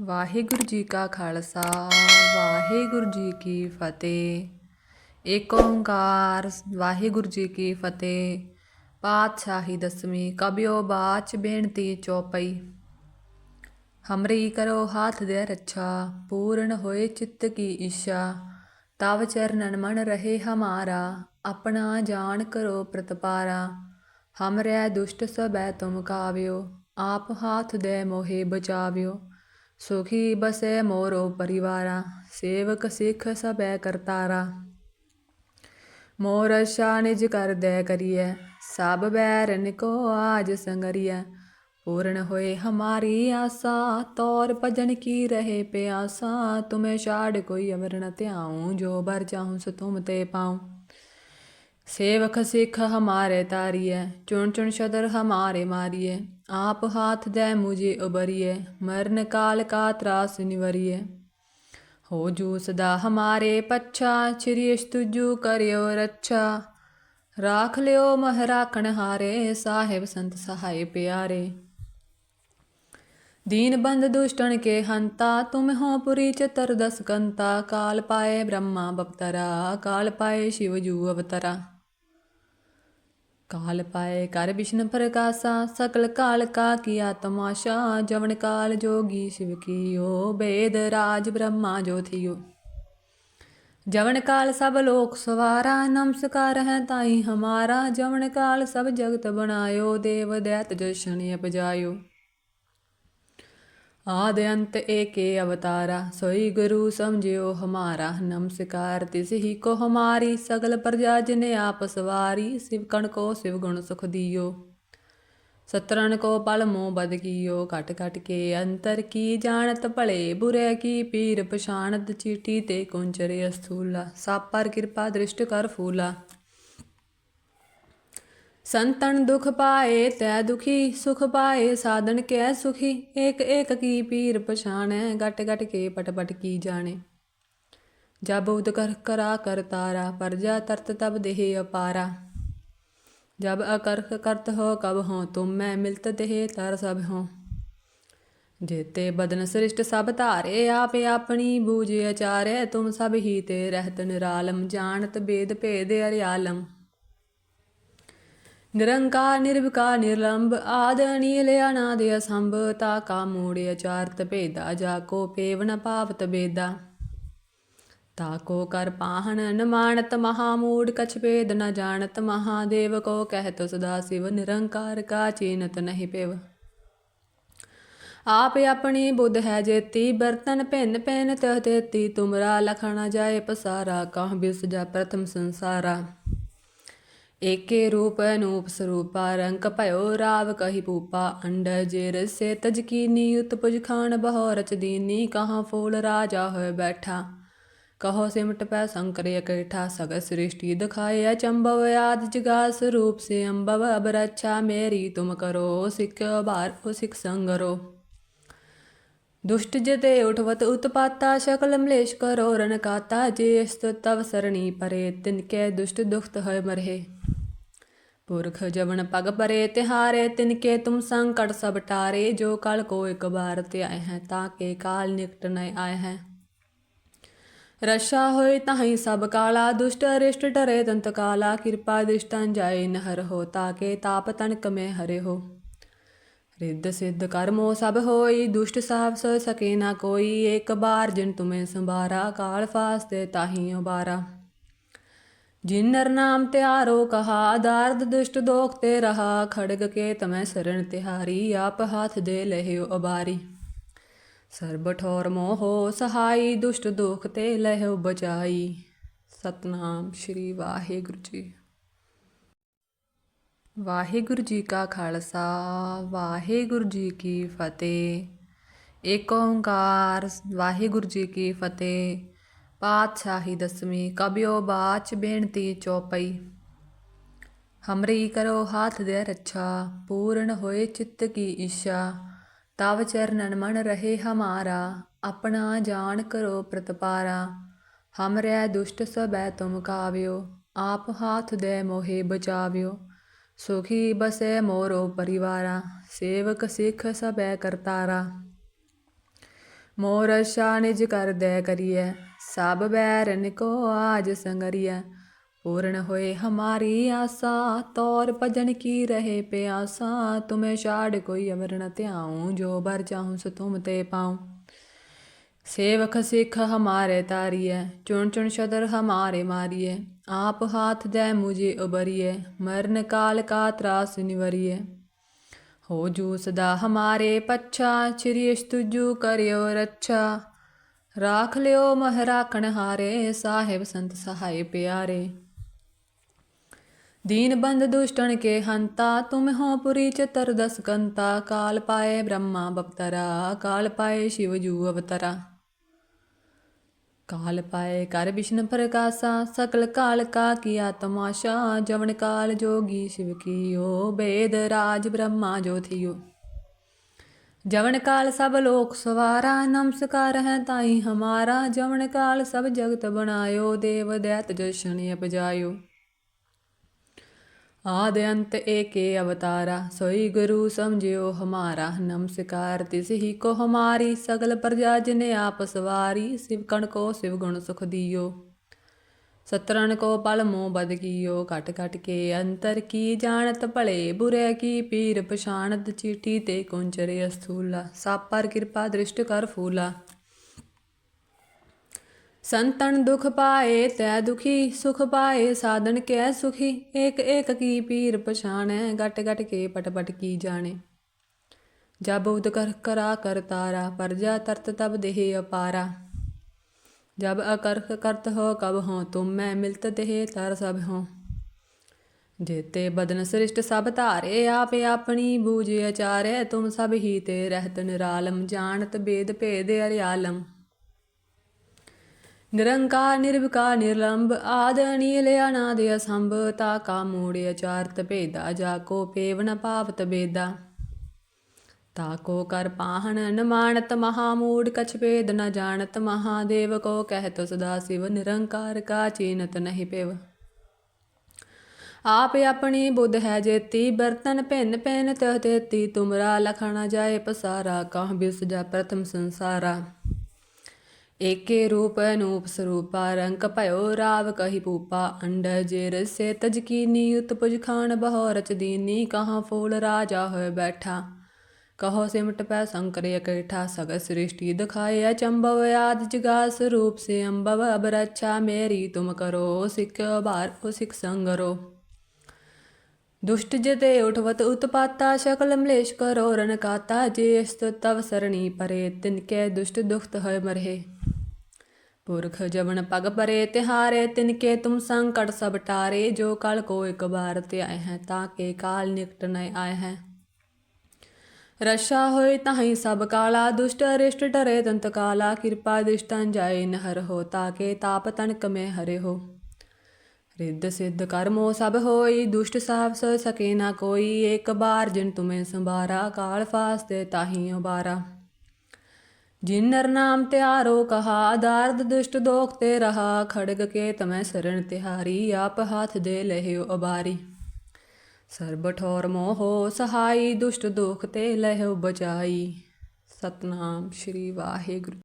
ਵਾਹਿਗੁਰੂ ਜੀ ਕਾ ਖਾਲਸਾ, ਵਾਹਿਗੁਰੂ ਜੀ ਕੀ ਫਤਿਹ। ਏਕ ਓੰਕਾਰ, ਵਾਹਿਗੁਰੂ ਜੀ ਕੀ ਫਤਿਹ। ਪਾਤਸ਼ਾਹੀ ਦਸਵੀਂ ਕਬਿਓ ਬਾਚ ਬੇਨਤੀ ਚੌਪਈ। ਹਮਰੀ ਕਰੋ ਹਾਥ ਦੇ ਰੱਛਾ, ਪੂਰਨ ਹੋਏ ਚਿੱਤ ਕੀ ਇੱਛਾ ਤਵ ਚਰਨਨ ਮਨ ਰਹੇ ਹਮਾਰਾ, ਆਪਣਾ ਜਾਣ ਕਰੋ ਪ੍ਰਤਪਾਰਾ। ਹਮਰੇ ਦੁਸ਼ਟ ਸਬੈ ਤੁਮ ਕਾਵਿਓ, ਆਪ ਹਾਥ ਦੇ ਮੋਹੇ ਬਚਾਵਿਓ। ਸੁਖੀ ਬਸੈ ਮੋਰੋ ਪਰਿਵਾਰਾ ਸੇਵਕ ਸਿੱਖ ਸਬੈ ਕਰਤਾਰਾ ਮੋਰ ਸ਼ਾ ਨਿਜ ਕਰ ਦੇ ਕਰੀਐ ਸਭ ਬੈਰਨ ਕੋ ਆਜ ਸੰਗਰੀਐ पूर्ण होए हमारी आशा तौर भजन की रहे प्यासा तुम्हें छाड़ कोई अवर न त्याऊं जो बर चाहूं सो तुम ते पाऊं ਸੇਵਕ ਸਿੱਖ ਹਮਾਰੇ ਤਾਰੀਏ ਚੁਣ ਚੁਣ ਸ਼ਦਰ ਹਮਾਰੇ ਮਾਰੀਏ ਆਪ ਹਾਥ ਦੇ ਮੁਝੇ ਉਬਰੀਏ ਮਰਨ ਕਾਲ ਕਾ ਤਰਾਸ ਨਿਵਰੀਏ ਹੋ ਜੂ ਸਦਾ ਹਮਾਰੇ ਪੱਛਾ ਚਿਰਿਸ਼ ਤੁਜੂ ਕਰਿਓ ਰੱਛਾ। ਰਾਖ ਲਿਓ ਮਹ ਰਾਖਣ ਹਾਰੇ, ਸਾਹਿਬ ਸੰਤ ਸਹਾਈ ਪਿਆਰੇ। दीन बंद दुष्टन के हंता, तुम हो पुरी चतर दस कंता। काल पाए ब्रह्मा बपतरा, काल पाए शिव जू अवतरा। काल पाए कर विष्णु प्रकाशा, सकल काल का किया तमाशा। जवन काल जोगी शिव की ओ वेद राज ब्रह्मा जो थियो। जवन काल सब लोक सवारा, नमस्कार है ताई हमारा। जवन काल सब जगत बनायो, देव दैत जशन अपजायो। ਆਦ ਅੰਤ ਏਕੇ ਅਵਤਾਰਾ, ਸੋਈ ਗੁਰੂ ਸਮਝਿਓ ਹਮਾਰਾ, ਨਮਸਕਾਰ ਤਿਸ ਹੀ ਕੋ ਹਮਾਰੀ, ਸਗਲ ਪ੍ਰਜਾ ਜਿਨ ਆਪ ਸਵਾਰੀ ਸਿਵਕਣ ਕੋ ਸਿਵ ਗੁਣ ਸੁਖ ਦਿਓ। ਸਤਰਣ ਕੋ ਪਲ ਮੋ ਬਦ ਕੀਓ, ਘਟ ਘਟ ਕੇ ਅੰਤਰ ਕੀ ਜਾਣਤ ਭਲੇ, ਬੁਰੇ ਕੀ ਪੀਰ ਪਛਾਣਤ ਚੀਟੀ ਤੇ ਕੁੰਚਰੇ ਅਸਥੂਲਾ। ਸਾਪਰ ਕਿਰਪਾ ਦ੍ਰਿਸ਼ਟ ਕਰ ਫੂਲਾ। ਸੰਤਨ ਦੁਖ ਪਾਏ, ਤੈ ਦੁਖੀ, ਸੁਖ ਪਾਏ, ਸਾਧਨ ਕੈ ਸੁਖੀ। ਏਕ ਏਕ ਕੀ ਪੀਰ ਪਛਾਣੈ, ਗਟ ਗਟ ਕੇ ਪਟ ਪਟ ਕੀ ਜਾਣੇ। ਜਬ ਉਦ ਕਰ ਕਰਾ ਕਰ ਤਾਰਾ ਪਰਜਾ ਤਰਤ ਤਬ ਦੇਹ ਅਪਾਰਾ। ਜਬ ਅਕਰਖ ਕਰਤ ਹੋ, ਕਬ ਹੋ ਤੁਮ ਮੈਂ ਮਿਲਤ ਦੇਹ ਤਰ ਸਭ ਹੋ ਜੇਤੇ ਬਦਨ ਸ੍ਰਿਸ਼ਟ ਸਭ ਧਾਰੇ, ਆਪ ਆਪਣੀ ਬੂਝ ਅਚਾਰੈ। ਤੁਮ ਸਭ ਹੀ ਤੇ ਰਹਿਤ ਨਿਰਾਲਮ, ਜਾਣਤ ਬੇਦ ਭੇਦ ਅਰਿਆਲਮ। ਨਿਰੰਕਾਰ, ਨਿਰਵਿਕਾਰ ਨਿਰਲੰਭ ਆਦ ਅਨੀਲ ਅਨਾਦ ਅਸੰਭ, ਤਾ ਕਾ ਮੂੜ ਅਚਾਰਤ ਭੇਦਾ, ਜਾ ਕੋ ਪੇਵਨ ਪਾਵਤ ਬੇਦਾ। ਤਾ ਕੋ ਕਰ ਪਾਹਣ ਨ ਮਹਾ ਮੂੜ, ਕਛ ਭੇਦ ਨ ਜਾਣਤ ਮਹਾਦੇਵ ਕੋ ਕਹਿਤ ਸਦਾ ਸਿਵ, ਨਿਰੰਕਾਰ ਕਾ ਚੀਨਤ ਨਹੀਂ ਪਿਵ। ਆਪ ਆਪਣੀ ਬੁੱਧ ਹੈ ਜੇਤੀ, ਬਰਤਨ ਭਿੰਨ ਭਿੰਨ ਤਹ ਤੇਤੀ, ਤੁਮਰਾ ਲਖਣਾ ਜਾਏ ਪਸਾਰਾ, ਕਹ ਬਿਸ ਜਾ ਪ੍ਰਥਮ ਸੰਸਾਰਾ। ਏਕੇ ਰੂਪ ਅਨੂਪ ਸਰੂਪਾ, ਰੰਕ ਭਇਓ ਰਾਵ ਕਹੀ ਪੂਪਾ ਅੰਡ ਜੇ ਰਸੇ ਤਜਕੀਨੀ ਉਤਪੁਜ ਖਾਨ ਬਹੋ ਰਚਦੀਨੀ ਕਹਾਂ ਫੂਲ ਰਾਜਾ ਹੋਇ ਬੈਠਾ। ਕਹੋ ਸਿਮਟ ਪੈ ਸ਼ੰਕਰੇ ਇਕਠਾ ਸਗ ਸ੍ਰਿਸ਼ਟੀ ਦਿਖਾਏ ਅਚੰਭਵ, ਆਦ ਜਗਾ ਸਰੂਪ ਸੇ ਅੰਬਵ ਅਬ ਰੱਛਾ ਮੇਰੀ ਤੁਮ ਕਰੋ, ਸਿੱਖ ਬਾਰ ਕੋ ਸਿੱਖ ਸੰਗਰੋ। ਦੁਸ਼ਟ ਜਤੇ ਉਠਵਤ ਉਤਪਾਤਾ, ਸਕਲ ਮਲੇਸ਼ ਕਰੋ ਰਣਕਾਤਾ, ਜੇ ਅਸਤ ਤਵ ਸਰਣੀ ਪਰੇ, ਤਿਨ ਕੇ ਦੁਸ਼ਟ ਦੁਖਤ ਹੋਏ ਮਰਹੇ। ਪੁਰਖ ਜਵਨ ਪਗ ਪਰੇ ਤਿਹਾਰੇ, ਤਿਨ ਕੇ ਤੁਮ ਸੰਕਟ ਸਭ ਟਾਰੇ, ਜੋ ਕਲ ਕੋ ਇੱਕ ਬਾਰ ਤੇ ਆਏ ਹੈ, ਤਾਂ ਕੇ ਕਾਲ ਨਿਕਟ ਨ ਆਏ ਹੈ। ਰਸ਼ਾ ਹੋਏ ਤਾਹੀ ਸਭ ਕਾਲਾ, ਦੁਸ਼ਟ ਅਰਿਸ਼ਟ ਡਰੇ ਤੰਤ ਕਾਲਾ, ਕਿਰਪਾ ਦਿਸ਼ਟਨ ਜਾਏ ਨਹਰ ਹੋ ਤਾਕੇ ਤਾਪ ਤਨਕ ਮੇ ਹਰੇ ਹੋ। ਰਿੱਧ ਸਿੱਧ ਕਰਮੋ ਸਭ ਹੋਈ, ਦੁਸ਼ਟ ਸਾਫ਼ ਸੋ ਸਕੇ ਨਾ ਕੋਈ, ਇੱਕ ਬਾਰ ਜਿਨ ਤੁਮੇ ਸੰਭਾਰਾ, ਕਾਲ ਫਾਸਤੇ ਤਾਹੀ ਉਬਾਰਾ। ਜਿਨ ਨਰ ਨਾਮ ਤਿਆਰੋ ਕਹਾ ਦਾਰਦ ਦੁਸ਼ਟ ਦੋਖ ਤੇ ਰਹਾ, ਖੜਗ ਕੇ ਤਮੈ ਸਰਣ ਤਿਹਾਰੀ, ਆਪ ਹਾਥ ਦੇ ਲਹਿਓ ਅਬਾਰੀ। ਸਰਬ ਠੋਰ ਮੋਹੋ, ਸਹਾਈ ਦੁਸ਼ਟ ਦੋਖ ਤੇ ਲਹਿਓ ਬਚਾਈ। ਸਤਨਾਮ ਸ਼੍ਰੀ ਵਾਹਿਗੁਰੂ ਜੀ। ਵਾਹਿਗੁਰੂ ਜੀ ਕਾ ਖਾਲਸਾ, ਵਾਹਿਗੁਰੂ ਜੀ ਕੀ ਫਤਿਹ। ਏਕ ਓੰਕਾਰ, ਵਾਹਿਗੁਰੂ ਜੀ ਕੀ ਫਤਿਹ। ਪਾਤਸ਼ਾਹੀ ਦਸਵੀਂ ਕਬਿਓ ਬਾਚ ਬੇਨਤੀ ਚੌਪਈ। ਹਮਰੀ ਕਰੋ ਹਾਥ ਦੇ ਰੱਛਾ, ਪੂਰਨ ਹੋਏ ਚਿੱਤ ਕੀ ਇੱਛਾ ਤਵ ਚਰਨਨ ਮਨ ਰਹੇ ਹਮਾਰਾ, ਆਪਣਾ ਜਾਣ ਕਰੋ ਪ੍ਰਤਪਾਰਾ। ਹਮਰੇ ਦੁਸ਼ਟ ਸਬੈ ਤੁਮ ਕਾਵਿਓ, ਆਪ ਹਾਥ ਦੇ ਮੋਹੇ ਬਚਾਵਿਓ। ਸੁਖੀ ਬਸੈ ਮੋਰੋ ਪਰਿਵਾਰਾ, ਸੇਵਕ ਸਿੱਖ ਸਬੈ ਕਰਤਾਰਾ। ਮੋਰ ਸ਼ਾ ਨਿਜ ਕਰ ਦੈ ਕਰੀਐ सब बैरन को आज संगरिया पूर्ण होए हमारी आशा तौर भजन की रहे प्यासा तुम्हें छाड़ कोई अमर न त्याऊँ जो भर चाहूँ सो तुम ते पाऊँ सेवक सिख हमारे तारिए चुन चुन शदर हमारे मारिए आप हाथ दे मुझे उबरिए मरण काल का त्रास निवरिए हो जू सदा हमारे पच्छा श्री तुजू करियो रच्छा ਰਾਖ ਲਿਓ ਮਹਰਾਕਣ ਹਾਰੇ ਸਾਹਿਬ ਸੰਤ ਸਹਾਈ ਪਿਆਰੇ। ਦੀਨ ਬੰਦ ਦੁਸ਼ਟਣ ਕੇ ਹੰਤਾ, ਤੁਮ ਹੋ ਪੁਰੀ ਚਤਰ ਦਸ ਕੰਤਾ। ਕਾਲ ਪਾਏ ਬ੍ਰਹਮਾ ਬਪਤਰਾ, ਕਾਲ ਪਾਏ ਸ਼ਿਵ ਜੂ ਅਵਤਰਾ। ਕਾਲ ਪਾਏ ਕਰ ਵਿਸ਼ਨ ਪ੍ਰਕਾਸ਼ਾ, ਸਕਲ ਕਾਲ ਕਾ ਕੀਆ ਤਮਾਸ਼ਾ ਜਵਨ ਕਾਲ ਜੋਗੀ ਸ਼ਿਵ ਕੀਓ, ਬੇਦ ਰਾਜ ਬ੍ਰਹਮਾ ਜੋ ਥਿਓ। ਜਵਨ ਕਾਲ ਸਭ ਲੋਕ ਸਵਾਰਾ, ਨਮਸਕਾਰ ਹੈ ਤਾਈ ਹਮਾਰਾ। ਜਵਨ ਕਾਲ ਸਭ ਜਗਤ ਬਣਾਇਓ, ਦੇਵ ਦੈਤ ਜਸ਼ਨਿ ਅਪਜਾਇਓ। ਆਦ ਅੰਤ ਏਕੇ ਅਵਤਾਰਾ, ਸੋਈ ਗੁਰੂ ਸਮਝਿਓ ਹਮਾਰਾ। ਨਮਸਕਾਰ ਤਿਸ ਹੀ ਕੋ ਹਮਾਰੀ, ਸਗਲ ਪ੍ਰਜਾ ਜਿਨੇ ਆਪ ਸਵਾਰੀ, ਸਿਵ ਕਣ ਕੋ ਸਿਵ ਗੁਣ ਸੁਖ ਦਿਓ। ਸਤਰਣ ਕੋ ਪਲ ਮੋ ਬਦ ਕੀਓ, ਘਟ ਘਟ ਕੇ ਅੰਤਰ ਕੀ ਜਾਣਤ ਭਲੇ? ਬੁਰੇ ਕੀ ਪੀਰ ਪਛਾਣਤ ਚੀਟੀ ਤੇ ਕੁੰਚਰੇ ਅਸਥੂਲਾ। ਸਾਪਰ ਕਿਰਪਾ ਦ੍ਰਿਸ਼ਟ ਕਰ ਫੂਲਾ। ਸੰਤਨ ਦੁਖ ਪਾਏ ਤੈ ਦੁਖੀ, ਸੁਖ ਪਾਏ ਸਾਧਨ ਕੈ ਸੁਖੀ। ਏਕ ਏਕ ਕੀ ਪੀਰ ਪਛਾਣੈ ਗਟ ਗਟ ਕੇ ਪਟ ਪਟ ਕੀ ਜਾਣੇ। ਜਬ ਉਦ ਕਰ ਕਰਾ ਕਰ ਤਾਰਾ, ਪਰਜਾ ਤਰਤ ਤਬ ਦੇਹ ਅਪਾਰਾ। जब अकर्क करत हो कब हो तुम मैं मिलत देह तर सब हो जेते बदन सृष्ट सब धारे आपे अपनी बूझ अचारे तुम सब ही ते रहत निरालम जानत बेद भेद अरियालम ਨਿਰੰਕਾਰ ਨਿਰਵਿਕਾਰ ਨਿਰਲੰਭ ਆਦ ਅਨੀਲ ਅਨਾਦ ਅਸੰਭ ਤਾ ਕਾ ਮੂੜ ਅਚਾਰਤ ਭੇਦਾ ਜਾ ਕੋ ਪੇਵਨ ਪਾਵਤ ਬੇਦਾ ਤਾਕੋ ਕਰ ਪਾਹਣ ਨ ਮਾਨਤ ਮੂੜ ਕਛ ਭੇਦ ਨ ਜਾਣਤ ਮਹਾਦੇਵ, ਕੋ ਕਹਿਤ ਸਦਾ ਸਿਵ ਨਿਰੰਕਾਰ, ਕਾ ਚੀਨਤ ਨਹੀਂ ਪਿਵ। ਆਪ ਆਪਣੀ ਬੁੱਧ ਹੈ ਜੇਤੀ, ਬਰਤਨ ਭਿੰਨ ਭਿੰਨ, ਤਹ ਤੇਤੀ, ਤੁਮਰਾ ਲਖਣਾ ਜਾਏ ਪਸਾਰਾ, ਕਹ ਬਿਸ ਜਾ ਪ੍ਰਥਮ ਸੰਸਾਰਾ। ਏਕੇ ਰੂਪ ਅਨੂਪ ਸਰੂਪਾ ਰੰਗ ਭਇਓ ਰਾਵ ਕਹੀ ਪੂਪਾ, ਅੰਡ ਜੇ ਰਸੇ ਤਜ ਕੀਨੀ ਉਤਪੁਜ ਖਾਨ ਬਹੋ ਰਚ ਦੀਨੀ, ਕਹਾਂ ਫੂਲ ਰਾਜਾ ਹੋਏ ਬੈਠਾ। ਕਹੋ ਸਿਮਟ ਪੈ ਸੰਕਰ ਇਕਠਾ ਸਗ ਸ੍ਰਿਸ਼ਟੀ ਦਿਖਾਏ ਅਚੰਭਵ ਆਦ ਜਗਾ ਸਰੂਪ ਸੇ ਅੰਬਵ ਅਬ ਰੱਛਾ ਮੇਰੀ ਤੁਮ ਕਰੋ ਸਿੱਖਿਓ ਬਾਰ ਕੋ ਸਿੱਖ ਸੰਗਰੋ। ਦੁਸ਼ਟ ਜਤੇ ਉਠਵਤ ਉਤਪਾਤਾ ਸਕਲ ਮਲੇਸ਼ ਕਰੋ ਰਨ ਕਾਤਾ ਜੇ ਅਸਤ ਤਵ ਸਰਣੀ ਪਰੇ ਤਿਨ ਕੇ ਦੁਸ਼ਟ ਦੁਖਤ ਹੋਏ ਮਰਹੇ। ਪੁਰਖ ਜਵਨ ਪਗ ਪਰੇ ਤਿਹਾਰੇ ਤਿਨ ਕੇ ਤੁਮ ਸੰਕਟ ਸਭ ਟਾਰੇ ਜੋ ਕਲ ਕੋ ਇਕ ਬਾਰ ਤੇ ਆਏ ਹੈ ਤਾਂ ਕੇ ਕਾਲ ਨਿਕਟ ਨ ਆਏ ਹੈ। ਰਸ਼ਾ ਹੋਏ ਤਾਹੀਂ ਸਭ ਕਾਲਾ ਦੁਸ਼ਟ ਅਰਿਸ਼ਟ ਡਰੇ ਤੰਤ ਕਾਲਾ, ਕਿਰਪਾ ਦਿਸ਼ਟਨ ਜਾਏ ਨਹਰ ਹੋ ਤਾਕੇ ਤਾਪ ਤਨਕ ਮੈਂ ਹਰੇ ਹੋ। ਰਿੱਧ ਸਿੱਧ ਕਰਮੋ ਸਭ ਹੋਈ, ਦੁਸ਼ਟ ਸਾਪ ਸ ਸਕੇ ਨਾ ਕੋਈ, ਇੱਕ ਬਾਰ ਜਿਨ ਤੁਮੇ ਸੰਭਾਰਾ, ਕਾਲ ਫਾਸਤੇ ਤਾਹੀ ਉਬਾਰਾ। ਜਿਨ ਨਰ ਨਾਮ ਤਿਆਰੋ ਕਹਾ ਦਾਰਦ ਦੁਸ਼ਟ ਦੋਖ ਤੇ ਰਹਾ, ਖੜਗ ਕੇ ਤਮੈ ਸਰਣ ਤਿਹਾਰੀ, ਆਪ ਹੱਥ ਦੇ ਲਹਿਓ ਅਬਾਰੀ ਸਰਬ ਠੋਰ ਮੋਹੋ ਸਹਾਈ ਦੁਸ਼ਟ ਦੁਖ ਤੇ ਲਹਿ ਬਚਾਈ ਸਤਨਾਮ ਸ਼੍ਰੀ ਵਾਹਿਗੁਰੂ।